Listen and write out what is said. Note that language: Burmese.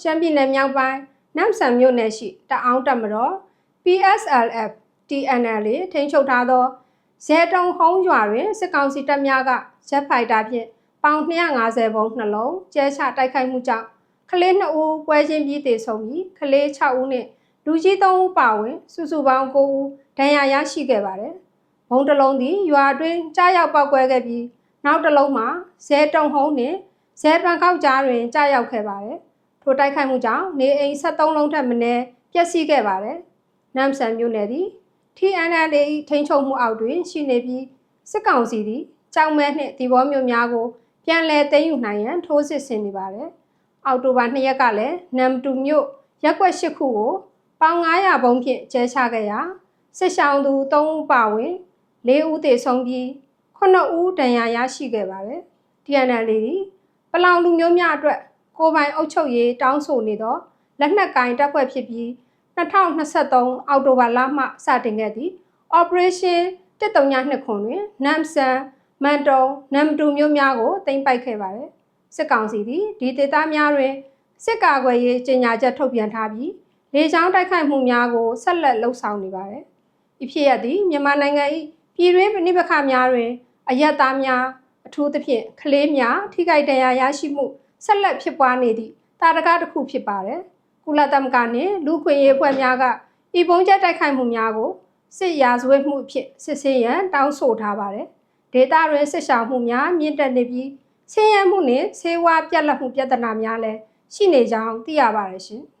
ရှမ်းပြည်နယ်မြောက်ပိုင်းနမ်ဆန်မြို့နယ်ရှိတအောင်းတပ်မတော် PSLF TNL ထိန်းချုပ်ထားသောဇဲတုံဟုံးရွာတွင်စစ်ကောင်စီတပ်များကဂျက်ဖိုက်တာဖြင့်ပေါင်250ဘုံနှလုံးကျဲချတိုက်ခိုက်မှုကြောင့်ကလေး2ဦးပွဲချင်းပြီးတေဆုံးပြီးကလေး6ဦးနှင့်လူကြီး3ဦးပါဝင် စုစုပေါင်း9ဦးဒဏ်ရာရရှိခဲ့ပါတယ်။ဘုံတစ်လုံးသည်ရွာတွင်ကြားရောက်ပောက်ကွဲခဲ့ပြီးနောက်တစ်လုံးမှာဇဲတုံဟုံးနှင့်ဇဲပန်ကောက်ကြားတွင်ကြားရောက်ခဲ့ပါတယ်။ ထိုတိုက်ခိုက်မှုကြောင့်နေအိမ်73လုံးထက်မနည်းပျက်စီးခဲ့ပါတယ်။နမ်ဆန်မြို့နယ်သည် TNLA ၏ထိန်းချုပ်မှုအောက်တွင်ရှိနေပြီးစစ်ကောင်စီသည်ကြောင်မဲနှင့်ဒီဘောမျိုးများကို ပြန်လည်သိမ်းယူနိုင်ရန်ထိုးစစ်ဆင်နေပါတယ်။အောက်တိုဘာ2ရက်ကလည်းနမ်တူမြို့ရက်ကွက်၈ခုကိုပေါင်900ဘုံဖြင့်ကျဲချခဲ့ရာစစ်ရှောင်းသူ3ဦးပါဝင်4ဦးသေဆုံးပြီး9ဦးဒဏ်ရာရရှိခဲ့ပါတယ်။ TNLA သည်ပလောင်လူမျိုးများအတွက် ကိုယ်ပိုင်အုပ်ချုပ်ရေးတောင်းဆိုနေသောလက်နက်ကင်တပ်ဖွဲ့ဖြစ်ပြီး2023အောက်တိုဘာလမှစတင်ခဲ့သည့် Operation 132ခွန်တွင်နမ်ဆန်မန်တုံနမ်တူမျိုးများကိုတင်ပိုက်ခဲ့ပါတယ်စစ်ကောင်စီသည်ဒီဒေသများတွင်စစ်ကာကွယ်ရေးကြေညာချက်ထုတ်ပြန်ထားပြီးလေကြောင်းတိုက်ခိုက်မှုများကိုဆက်လက်လှုပ်ဆောင်နေပါတယ်။ဤဖြစ်ရသည်မြန်မာနိုင်ငံ၏ပြည်တွင်းပဋိပက္ခများတွင်အယက်သားများအထူးသဖြင့်ကလေးများထိခိုက်ဒဏ်ရာရရှိမှု ဆက်လက်ဖြစ်ပွားနေသည့်တာရကတစ်ခုဖြစ်ပါတယ်။ကုလသမဂ္ဂနှင့်လူ့ခွင့်ရေးအဖွဲ့များကဤပုံချက်တိုက်ခိုက်မှုများကိုစစ်ရာဇဝတ်မှုဖြစ်စစ်ဆေးရန်တောင်းဆိုထားပါတယ်။ဒေတာတွင်စစ်ရှောင်မှုများမြင့်တက်နေပြီးဆင်းရဲမှုနှင့်ဆေးဝါးပြက်လက်မှုပြဿနာများလည်းရှိနေကြောင်းသိရပါတယ်ရှင်။